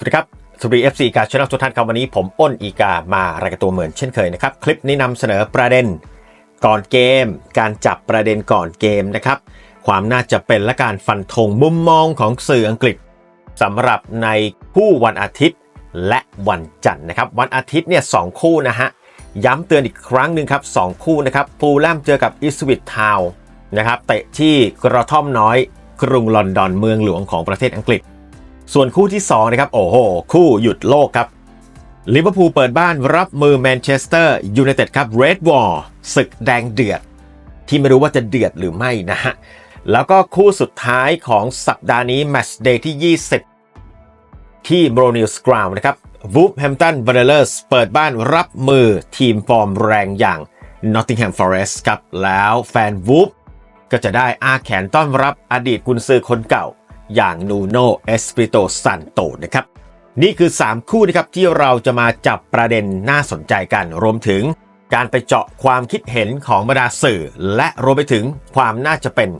สวัสดีครับสวัสดี FC การชน l ทุกท่านครับวันนี้ผมอ้นอีกามารายการตัวเหมือนเช่นเคยนะครับ คลิปนี้นำเสนอประเด็นก่อนเกม การจับประเด็นก่อนเกมนะครับ ความน่าจะเป็นและการฟันธงมุมมองของสื่ออังกฤษสำหรับในคู่วันอาทิตย์และวันจันทร์นะครับ วันอาทิตย์เนี่ยสองคู่นะฮะย้ำเตือนอีกครั้งหนึ่งครับสองคู่นะครับฟูลแลมเจอกับอิสวิตทาวนะครับเตะที่กระท่อมน้อยกรุงลอนดอนเมืองหลวงของประเทศอังกฤษ ส่วนคู่ที่2นะครับโอ้โห คู่หยุดโลกครับลิเวอร์พูลเปิดบ้านรับมือแมนเชสเตอร์ยูไนเต็ดครับเรดวอร์ศึกแดงเดือด ที่ไม่รู้ว่าจะเดือดหรือไม่นะฮะ แล้วก็คู่สุดท้ายของสัปดาห์นี้แมตช์เดย์ที่ 20 ที่โบรนิลส์กราวนะครับวูฟแฮมตัน v เ n เลอร์สเปิดบ้านรับมือทีมฟอร์มแรงอย่าง Nottingham Forest ครับ แล้วแฟนวูฟก็จะได้อาแขนต้อนรับอดีตกุนซือคนเก่า อย่างนูโนเอสปิโตซันโตนะครับ นี่คือ 3 คู่นะครับที่เราจะมาจับประเด็นน่าสนใจกัน รวมถึงการไปเจาะความคิดเห็นของบรรดาสื่อ และรวมไปถึงความน่าจะเป็น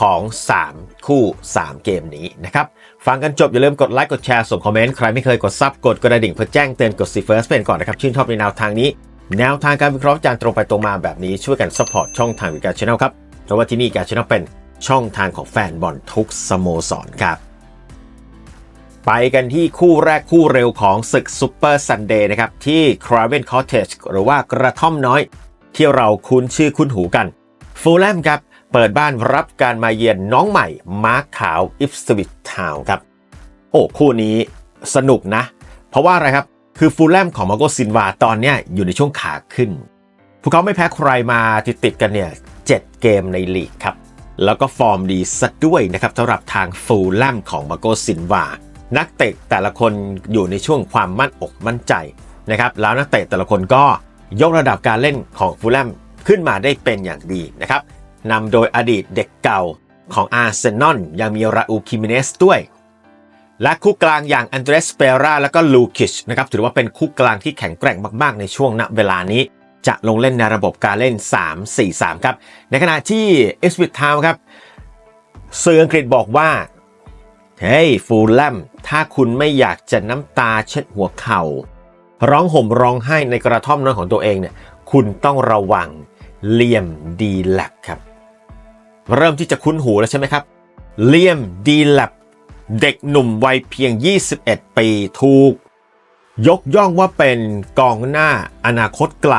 ของ 3 คู่ 3 เกมนี้นะครับ ฟังกันจบอย่าลืมกดไลค์กดแชร์ส่งคอมเมนต์ใครไม่เคยกดซับกดกระดิ่งเพื่อแจ้งเตือนกดซีเฟิร์สเป็นก่อนนะครับ ชื่นชอบในแนวทางนี้ แนวทางการวิเคราะห์จานตรงไปตรงมาแบบนี้ช่วยกันซัพพอร์ตช่องทางวิการชแนลครับเพราะว่าที่นี่การชแนลเป็น ช่องทางของแฟนบอลทุกสโมสรครับ ไปกันที่คู่แรกคู่เร็วของศึกซูเปอร์ซันเดย์นะครับ ที่คราเวนคอ t เทจหรือว่ากระท่อมน้อย ที่เราคุ้นชื่อคุ้นหูกันฟูลแลมครับ เปิดบ้านรับการมาเยือนน้องใหม่มาร์คขาวอิฟสวิตทาวครับ โอ้ คู่นี้สนุกนะ เพราะว่าอะไรครับคือฟูลแลมของมาโกซินวาตอนนี้อยู่ในช่วงขาขึ้น พวกเขาไม่แพ้ใครมาติดติดกันเนี่ยเจ็ดเกมในลีกครับ แล้วก็ฟอร์มดีสัด้วยนะครับสำหรับทางฟูลแลมของมาโกซินวา นักเตะแต่ละคนอยู่ในช่วงความมั่นอกมั่นใจนะครับแล้วนักเตะแต่ละคนก็ยกระดับการเล่นของฟูลแลมขึ้นมาได้เป็นอย่างดีนะครับนำโดยอดีตเด็กเก่าของอาร์เซนอลยังมีราอูคิมิเนสด้วย และคู่กลางอย่างอันเดรสเปราและก็ลูคิชนะครับถือว่าเป็นคู่กลางที่แข็งแกร่งมาก ๆ ในช่วงณเวลานี้ จะลงเล่นในระบบการเล่น 3-4-3 ครับ ในขณะที่เอสวิททาวครับสื่ออังกฤษบอกว่า เฮ้ยฟูลแลมถ้าคุณไม่อยากจะน้ำตาเช็ดหัวเข่า ร้องห่มร้องไห้ในกระท่อมนอนของตัวเองเนี่ยคุณต้องระวังเลียมดีแลบครับ เริ่มที่จะคุ้นหูแล้วใช่ไหมครับเลียมดีแลบเด็กหนุ่มวัยเพียง 21 ปีถูก ยกย่องว่าเป็นกองหน้าอนาคตไกล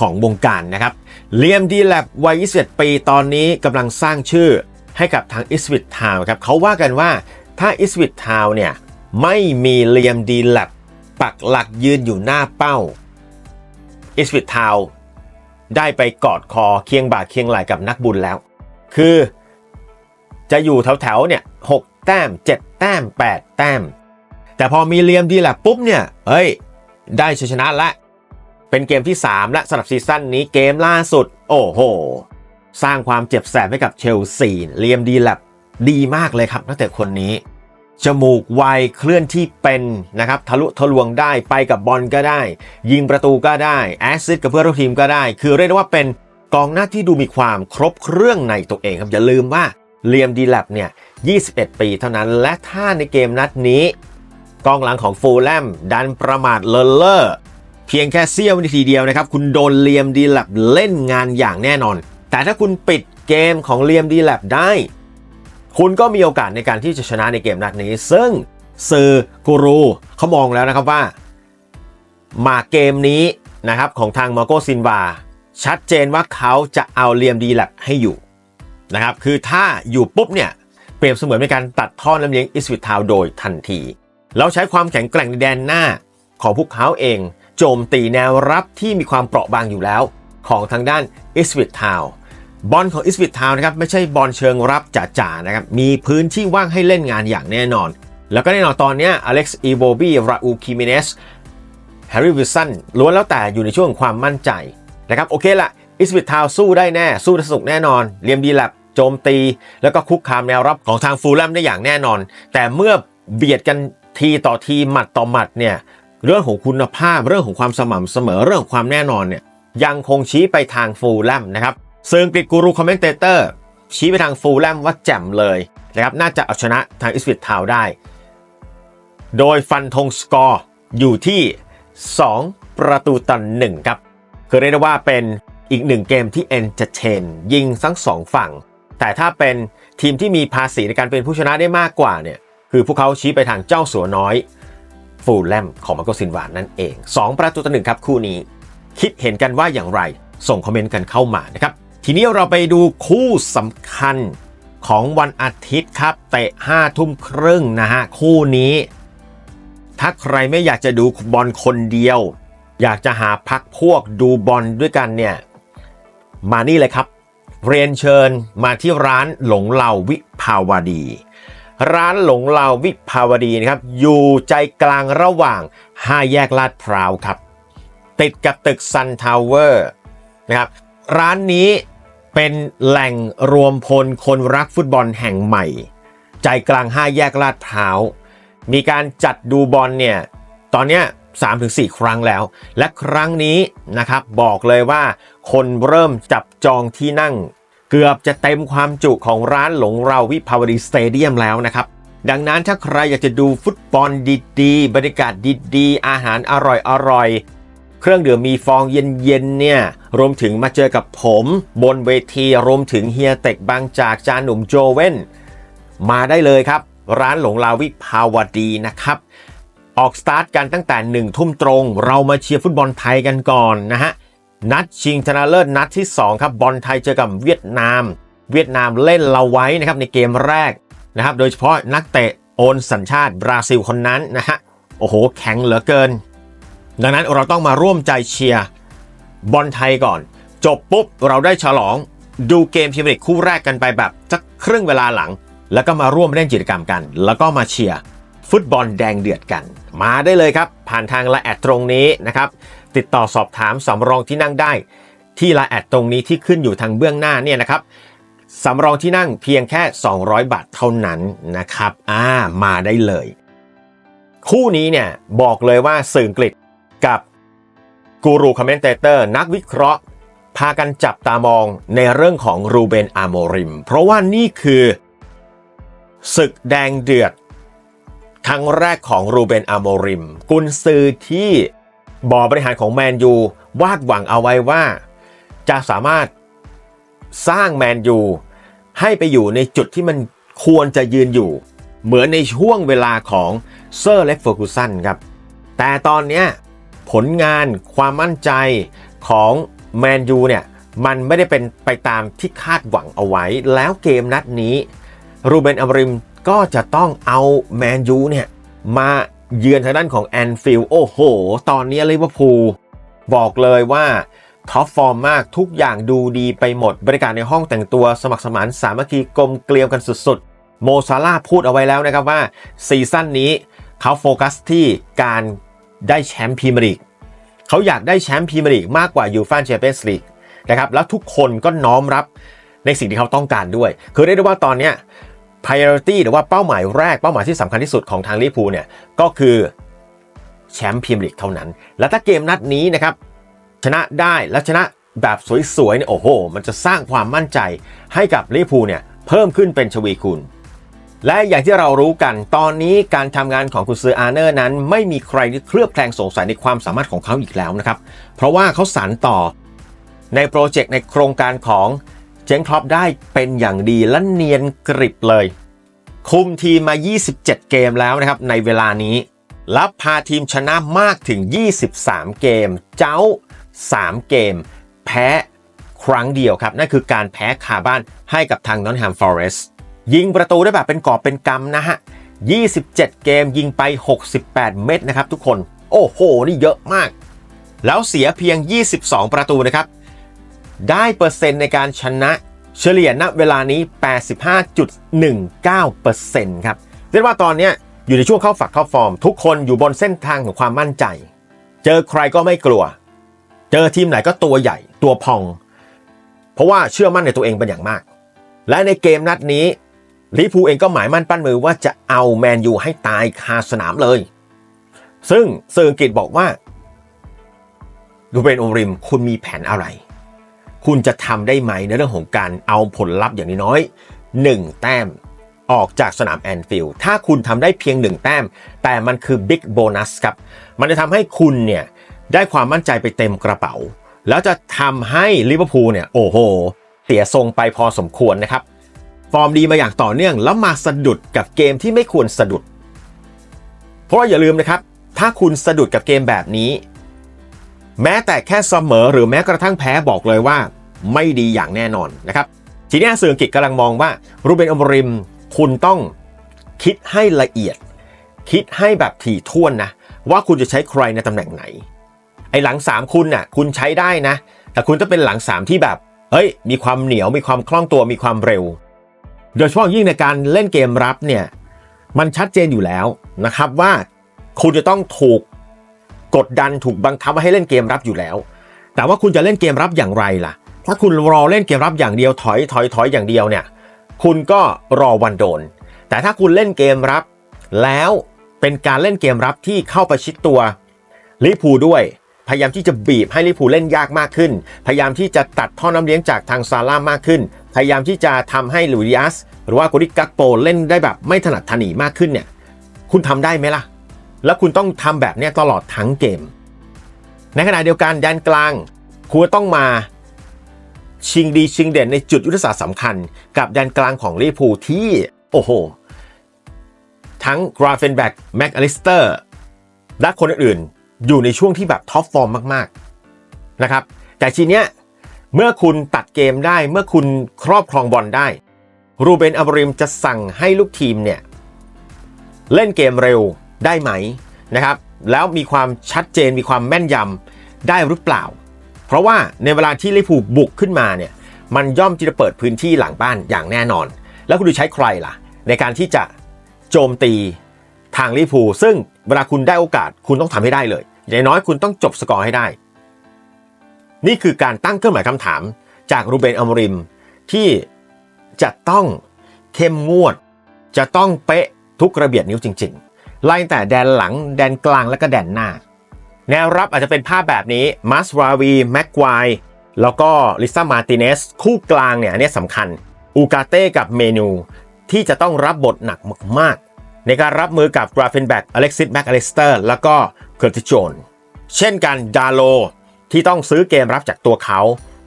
ของวงการนะครับเลียมดีแลบวัย 21 ปีตอนนี้กำลังสร้างชื่อให้กับทางอิสวิตทาวครับเขาว่ากันว่าถ้าอิสวิตทาวเนี่ยไม่มีเลียมดีแลบปักหลักยืนอยู่หน้าเป้าอิสวิตทาวได้ไปกอดคอเคียงบ่าเคียงไหล่กับนักบุญแล้ว คือจะอยู่แถวๆเนี่ยหกแต้ม 7 แต้ม 8 แต้ม แต่พอมีเลียมดีและปุ๊บเนี่ยเฮ้ย ได้ชัยชนะละ เป็นเกมที่ 3 และสำหรับซีซั่นนี้เกมล่าสุด โอ้โห สร้างความเจ็บแสบให้กับเชลซีเลียมดีแลบดีมากเลยครับนักเตะคนนี้ จมูกไวเคลื่อนที่เป็นนะครับทะลุทะลวงได้ไปกับบอลก็ได้ ยิงประตูก็ได้ แอสซิสต์กับเพื่อนร่วมทีมก็ได้ คือเรียกได้ว่าเป็นกองหน้าที่ดูมีความครบเครื่องในตัวเองครับอย่าลืมว่าเลียมดีแลบเนี่ย 21 ปีเท่านั้นและถ้าในเกมนัดนี้ กองหลังของฟูลแลมดันประมาทเลอเลอร์ เพียงแค่เสี้ยววินาทีเดียวนะครับ คุณโดนเลียมดีแลบเล่นงานอย่างแน่นอน แต่ถ้าคุณปิดเกมของเลียมดีแลบได้ คุณก็มีโอกาสในการที่จะชนะในเกมนัดนี้ ซึ่งสื่อกูรูเขามองแล้วนะครับว่า มาเกมนี้นะครับของทางมาโกซินวาชัดเจนว่าเขาจะเอาเลียมดีแลบให้อยู่นะครับคือถ้าอยู่ปุ๊บเนี่ยเปรียบเสมือนเป็นการตัดท่อน้ำเลี้ยงอิสวิทาวโดยทันที แล้วใช้ความแข็งแกร่งในแดนหน้าของพวกเขาเอง โจมตีแนวรับที่มีความเปราะบางอยู่แล้ว ของทางด้านอิสวิตทาวบอลของอิสวิตทาวนะครับไม่ใช่บอลเชิงรับจ๋าๆนะครับมีพื้นที่ว่างให้เล่นงานอย่างแน่นอน แล้วก็แน่นอนตอนนี้อเล็กซ์อีโบบีราอูคิมิเนสแฮร์รี่วิลสันล้วนแล้วแต่อยู่ในช่วงความมั่นใจนะครับโอเคละอิสวิตทาวสู้ได้แน่ สู้ได้สนุกแน่นอนเลียมดีแลบโจมตี แล้วก็คุกคามแนวรับของทางฟูลแลมได้อย่างแน่นอน แต่เมื่อเบียดกันทีต่อทีหมัดต่อหมัดเนี่ย เรื่องของคุณภาพเรื่องของความสม่ำเสมอเรื่องของความแน่นอนเนี่ยยังคงชี้ไปทางฟูลแลมนะครับซึ่งกริดกูรูคอมเมนเตอร์ชี้ไปทางฟูลแลมว่าแจ่มเลยนะครับน่าจะเอาชนะทางอิสวิตทาวได้ โดยฟันธงสกอร์อยู่ที่ 2 ประตูต่อหนึ่งครับคือเรียกได้ว่าเป็นอีกหนึ่งเกมที่เอนเตอร์เทนยิงทั้งสองฝั่ง แต่ถ้าเป็นทีมที่มีภาษีในการเป็นผู้ชนะได้มากกว่าเนี่ยคือพวกเขาชี้ไปทางเจ้าสัวน้อย ฟูลแลมของมาโกซินวานนั่นเอง 2 ประตูต่อหนึ่งครับคู่นี้ คิดเห็นกันว่าอย่างไร ส่งคอมเมนต์กันเข้ามานะครับ ทีนี้เราไปดูคู่สำคัญของวันอาทิตย์ครับเตะ5ทุ่มครึ่งนะฮะคู่นี้ ถ้าใครไม่อยากจะดูบอลคนเดียว อยากจะหาพักพวกดูบอลด้วยกันเนี่ยมานี่เลยครับ เรียนเชิญมาที่ร้านหลงเหลาวิภาวดี ร้านหลงเหลาวิภาวดีนะครับ อยู่ใจกลางระหว่าง 5 แยกลาดพร้าวครับ ติดกับตึกซันทาวเวอร์นะครับ ร้านนี้เป็นแหล่งรวมพลคนรักฟุตบอลแห่งใหม่ ใจกลาง 5 แยกลาดพร้าว มีการจัดดูบอลเนี่ย ตอนเนี้ย3-4 ครั้งแล้ว และครั้งนี้นะครับบอกเลยว่าคนเริ่มจับจองที่นั่ง เกือบจะเต็มความจุของร้านหลงเราวิภาวดีสเตเดียมแล้วนะครับ ดังนั้นถ้าใครอยากจะดูฟุตบอลดีๆ บรรยากาศดีๆ อาหารอร่อยๆ เครื่องดื่มมีฟองเย็นๆ เนี่ย รวมถึงมาเจอกับผมบนเวที รวมถึงเฮียเต็กบางจากจานหนุ่มโจเว่น มาได้เลยครับ ร้านหลงลาวิภาวดีนะครับออกสตาร์ทกันตั้งแต่หนึ่งทุ่มตรง เรามาเชียร์ฟุตบอลไทยกันก่อนนะฮะ นัดชิงชนะเลิศนัดที่ 2 ครับบอลไทยเจอกับเวียดนาม เวียดนามเล่นเราไว้นะครับในเกมแรกนะครับ โดยเฉพาะนักเตะโอนสัญชาติบราซิลคนนั้นนะฮะโอ้โห แข็งเหลือเกิน ดังนั้นเราต้องมาร่วมใจเชียร์บอลไทยก่อน จบปุ๊บเราได้ฉลอง ดูเกมพรีเมียร์ลีกคู่แรกกันไปแบบสักครึ่งเวลาหลัง แล้วก็มาร่วมเล่นกิจกรรมกัน แล้วก็มาเชียร์ฟุตบอลแดงเดือดกัน มาได้เลยครับ ผ่านทางละแอดตรงนี้นะครับ ติดต่อสอบถามสำรองที่นั่งได้ ที่ละแอดตรงนี้ที่ขึ้นอยู่ทางเบื้องหน้าเนี่ยนะครับสำรองที่นั่งเพียงแค่ 200 บาทเท่านั้นนะครับอ่ามาได้เลย คู่นี้เนี่ยบอกเลยว่าสื่ออังกฤษกับกูรูคอมเมนเตเตอร์นักวิเคราะห์ พากันจับตามองในเรื่องของรูเบนอาโมริม เพราะว่านี่คือศึกแดงเดือดครั้งแรกของรูเบนอาโมริม กุนซือที่ บอร์บริหารของแมนยูวาดหวังเอาไว้ว่า จะสามารถสร้างแมนยูให้ไปอยู่ในจุดที่มันควรจะยืนอยู่ เหมือนในช่วงเวลาของเซอร์เล็กเฟอร์กูสันครับ แต่ตอนเนี้ยผลงานความมั่นใจของแมนยูเนี่ยมันไม่ได้เป็นไปตามที่คาดหวังเอาไว้ แล้วเกมนัดนี้รูเบนอัมริมก็จะต้องเอาแมนยูเนี่ยมา เยือนทางด้านของแอนฟิลด์โอ้โห ตอนนี้ลิเวอร์พูลบอกเลยว่าท็อปฟอร์มมากทุกอย่างดูดีไปหมด บริการในห้องแต่งตัวสมัครสมานสามัคคีกลมเกลียวกันสุดๆ โมซาลาพูดเอาไว้แล้วนะครับว่า ซีซั่นนี้เขาโฟกัสที่การได้แชมป์พรีเมียร์ลีกเขาอยากได้แชมป์พรีเมียร์ลีกมากกว่ายูฟ่าแชมเปี้ยนส์ลีกนะครับแล้วทุกคนก็น้อมรับในสิ่งที่เขาต้องการด้วย คือเรียกได้ว่าตอนเนี้ย priority หรือว่าเป้าหมายแรกเป้าหมายที่สำคัญที่สุดของทางลิเวอร์พูลเนี่ยก็คือแชมป์พรีเมียร์ลีกเท่านั้น และถ้าเกมนัดนี้นะครับชนะได้และชนะแบบสวยๆเนี่ยโอ้โห มันจะสร้างความมั่นใจให้กับลิเวอร์พูลเนี่ยเพิ่มขึ้นเป็นชวีคูณและอย่างที่เรารู้กันตอนนี้การทำงานของคุณซืออาร์เนอร์นั้น ไม่มีใครที่เคลือบแคลงสงสัยในความสามารถของเขาอีกแล้วนะครับ เพราะว่าเขาสานต่อในโปรเจกต์ในโครงการของ เจงคลอปได้เป็นอย่างดีและเนียนกริบเลย คุมทีมมา 27 เกมแล้วนะครับในเวลานี้ และพาทีมชนะมากถึง 23 เกม เจ้า 3 เกม แพ้ครั้งเดียวครับ นั่นคือการแพ้คาบ้านให้กับทางนอตแฮมฟอเรสต์ยิงประตูได้แบบเป็นกอบเป็นกำนะฮะ 27 เกมยิงไป 68 เม็ดนะครับทุกคน โอ้โห นี่เยอะมาก แล้วเสียเพียง 22 ประตูนะครับ ได้เปอร์เซ็นต์ในการชนะเฉลี่ยณเวลานี้ 85.19%ครับเรียกว่าตอนนี้อยู่ในช่วงเข้าฝักเข้าฟอร์ม ทุกคนอยู่บนเส้นทางของความมั่นใจ เจอใครก็ไม่กลัว เจอทีมไหนก็ตัวใหญ่ตัวพอง เพราะว่าเชื่อมั่นในตัวเองเป็นอย่างมาก และในเกมนัดนี้ลิพูเองก็หมายมั่นปั้นมือว่าจะเอาแมนยูให้ตายคาสนามเลย ซึ่งสื่ออังกฤษบอกว่าดูเบนโอริมคุณมีแผนอะไร คุณจะทำได้ไหมในเรื่องของการเอาผลลัพธ์อย่างน้อยๆหนึ่งแต้มออกจากสนามแอนฟิลด์ถ้าคุณทำได้เพียงหนึ่งแต้ม แต่มันคือบิ๊กโบนัสครับ มันจะทำให้คุณเนี่ยได้ความมั่นใจไปเต็มกระเป๋า แล้วจะทำให้ลิเวอร์พูลเนี่ยโอ้โหเสียทรงไปพอสมควรนะครับ ฟอร์มดีมาอย่างต่อเนื่องแล้วมาสะดุดกับเกมที่ไม่ควรสะดุด เพราะอย่าลืมนะครับ ถ้าคุณสะดุดกับเกมแบบนี้ แม้แต่แค่เสมอหรือแม้กระทั่งแพ้บอกเลยว่า ไม่ดีอย่างแน่นอนนะครับทีนี้สื่ออังกฤษกำลังมองว่ารูเบนอมริมคุณต้องคิดให้ละเอียด คิดให้แบบถี่ถ้วนนะว่าคุณจะใช้ใครในตำแหน่งไหน ไอ้หลัง 3 คุณน่ะคุณใช้ได้นะ แต่คุณต้องเป็นหลัง 3 ที่แบบเฮ้ย มีความเหนียวมีความคล่องตัวมีความเร็ว โดยเฉพาะยิ่งในการเล่นเกมรับเนี่ยมันชัดเจนอยู่แล้วนะครับว่าคุณจะต้องถูก กดดันถูกบังคับให้เล่นเกมรับอยู่แล้ว แต่ว่าคุณจะเล่นเกมรับอย่างไรล่ะ ถ้าคุณรอเล่นเกมรับอย่างเดียวถอยถอยถอยอย่างเดียวเนี่ย คุณก็รอวันโดน แต่ถ้าคุณเล่นเกมรับ แล้วเป็นการเล่นเกมรับที่เข้าประชิดตัวลิปูด้วย พยายามที่จะบีบให้ลิปูเล่นยากมากขึ้น พยายามที่จะตัดท่อน้ำเลี้ยงจากทางซาร่ามากขึ้น พยายามที่จะทำให้ลุยอัสหรือว่าโกริกักโปเล่นได้แบบไม่ถนัดถนีมากขึ้นเนี่ย คุณทำได้ไหมล่ะ แล้วคุณต้องทำแบบนี้ตลอดทั้งเกม ในขณะเดียวกันแดนกลางคุณต้องมาชิงดีชิงเด่นในจุดยุทธศาสตร์สำคัญ กับแดนกลางของลิพูที่ โอ้โห ทั้งกราเฟนแบ็กแม็กอลิสเตอร์และคนอื่นๆ อยู่ในช่วงที่แบบท็อปฟอร์มมาก ๆ นะครับ แต่ทีเนี้ยเมื่อคุณตัดเกมได้เมื่อคุณครอบครองบอลได้ รูเบนอับริมจะสั่งให้ลูกทีมเนี่ย เล่นเกมเร็ว ได้ไหมนะครับ แล้วมีความชัดเจนมีความแม่นยำได้หรือเปล่า เพราะว่าในเวลาที่ลิเวอร์พูบุกขึ้นมาเนี่ยมันย่อมที่จะเปิดพื้นที่หลังบ้านอย่างแน่นอน แล้วคุณดูใช้ใครล่ะ ในการที่จะโจมตีทางลิเวอร์พูซึ่งเวลาคุณได้โอกาสคุณต้องทำให้ได้เลย อย่างน้อยคุณต้องจบสกอร์ให้ได้ นี่คือการตั้งเครื่องหมายคำถามจากรูเบนอมริมที่จะต้องเข้มงวด จะต้องเป๊ะทุกระเบียดนิ้วจริง ๆ ไล่แต่แดนหลัง แดนกลางและก็แดนหน้า แนวรับอาจจะเป็นภาพแบบนี้มัสราวีแม็กควแล้วก็ลิซ่ามาติเนสคู่กลางเนี่ยอันนี้สำคัญ อูกาเต้กับเมนู ที่จะต้องรับบทหนักมากๆ ในการรับมือกับกราฟเฟนแบ็กอเล็กซิสแบ็กอเลสเตอร์แล้วก็เคอร์ติโจนเช่นกันดาโลที่ต้องซื้อเกมรับจากตัวเขา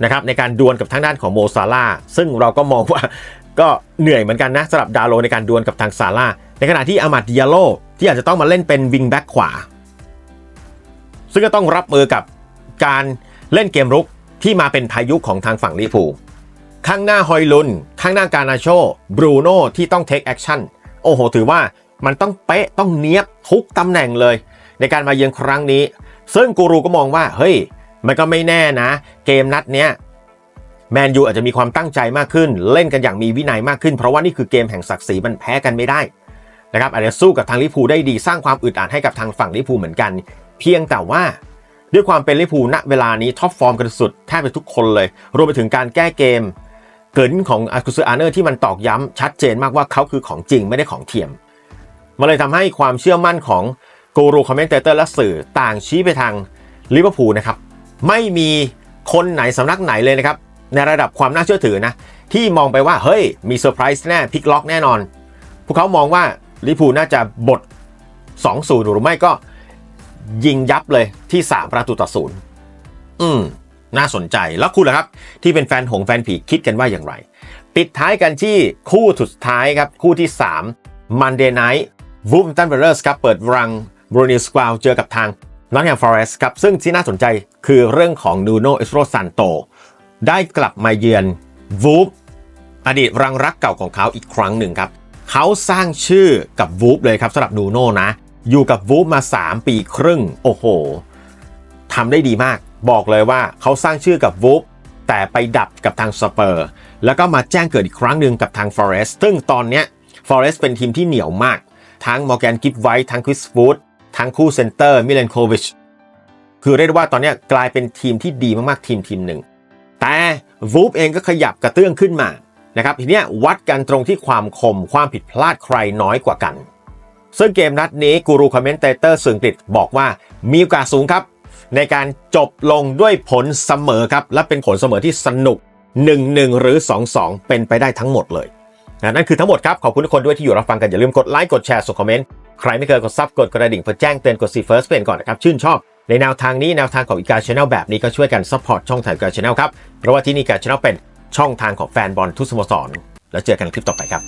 นะครับในการดวลกับทางด้านของโมซาร่าซึ่งเราก็มองว่าก็เหนื่อยเหมือนกันนะสำหรับดาโลในการดวลกับทางซาร่าในขณะที่อามัดดิยาโล ที่อาจจะต้องมาเล่นเป็นวิงแบ็กขวา ซึ่งก็ต้องรับมือกับการเล่นเกมรุกที่มาเป็นพายุของทางฝั่งลิเวอร์พูลข้างหน้าฮอยลุน ข้างหน้าการนาโชบรูโน่ที่ต้องเทคแอคชั่นโอ้โห ถือว่ามันต้องเป๊ะต้องเนี้ยบทุกตำแหน่งเลย ในการมาเยือนครั้งนี้ ซึ่งกูรูก็มองว่า เฮ้ย มันก็ไม่แน่นะ เกมนัดเนี้ยแมนยูอาจจะมีความตั้งใจมากขึ้น เล่นกันอย่างมีวินัยมากขึ้น เพราะว่านี่คือเกมแห่งศักดิ์ศรีมันแพ้กันไม่ได้ นะครับอาจจะสู้กับทางลิเวอร์พูลได้ดีสร้างความอึดอัดให้กับทางฝั่งลิเวอร์พูลเหมือนกัน เพียงแต่ว่าด้วยความเป็นลิเวอร์พูลณเวลานี้ท็อปฟอร์มกันสุดแทบจะทุกคนเลย รวมไปถึงการแก้เกม เกินของอากุซอาร์เนอร์ที่มันตอกย้ำชัดเจนมากว่าเขาคือของจริงไม่ได้ของเทียมมันเลยทำให้ความเชื่อมั่นของกูรูคอมเมนเตอร์และสื่อต่างชี้ไปทางลิเวอร์พูลนะครับไม่มีคนไหนสำนักไหนเลยนะครับในระดับความน่าเชื่อถือนะที่มองไปว่าเฮ้ยมีเซอร์ไพรส์แน่พลิกล็อกแน่นอน พวกเขามองว่า ลิพูน่าจะบท2-0 หรือไม่ก็ยิงยับเลยที่ 3 ประตูต่อศูนย์อืม น่าสนใจแล้วคุณล่ะครับ ที่เป็นแฟนหงแฟนผีคิดกันว่าอย่างไร ปิดท้ายกันที่คู่สุดท้ายครับ คู่ที่ 3 Monday Night w o l v e r h a m p t o n Wanderers ครับ เปิดรัง b r u n e s q u a l เจอกับทาง Nottingham Forest ครับ ซึ่งที่น่าสนใจคือเรื่องของ Nuno Espirito Santo ได้กลับมาเยือน w o l v อดีตรังรักเก่าของเขาอีกครั้งหนึ่งครับ เขาสร้างชื่อกับ w o l v เลยครับสำหรับ Nuno นะ อยู่กับ w o l v มา 3 ปีครึ่ง โอ้โหทำได้ดีมาก บอกเลยว่าเขาสร้างชื่อกับ w o l v แต่ไปดับกับทางสเปอร์ แล้วก็มาแจ้งเกิดอีกครั้งหนึ่งกับทาง Forest ซึ่งตอนเนี้ย Forest เป็นทีมที่เหนียวมาก ทั้งมอร์แกนกิฟไวท์ทั้งคริสฟูดทั้งคู่เซนเตอร์มิเลนโควิชคือเรียกได้ว่าตอนนี้กลายเป็นทีมที่ดีมากๆทีมทีมหนึ่ง แต่วูฟเองก็ขยับกระเตื้องขึ้นมา นะครับทีนี้วัดกันตรงที่ความคมความผิดพลาดใครน้อยกว่ากัน ซึ่งเกมนัดนี้กูรูคอมเมนเตอร์สื่ออังกฤษบอกว่ามีโอกาสสูงครับ ในการจบลงด้วยผลเสมอครับ และเป็นผลเสมอที่สนุก 1-1 หรือ 2-2 เป็นไปได้ทั้งหมดเลยนั่นคือทั้งหมดครับ ขอบคุณทุกคนด้วยที่อยู่รับฟังกันอย่าลืมกดไลค์กดแชร์ส่งคอมเมนต์ใครไม่เคยกดซับกดกระดิ่งเพื่อแจ้งเตือนกดซีเฟิร์สเป็นก่อนนะครับชื่นชอบในแนวทางนี้แนวทางของอีกาชาแนลแบบนี้ก็ช่วยกันซัพพอร์ตช่องถ่ายกาชาแนลครับเพราะว่าที่นี่กาชาแนลเป็น ช่องทางของแฟนบอลทุกสโมสร แล้วเจอกันคลิปต่อไปครับ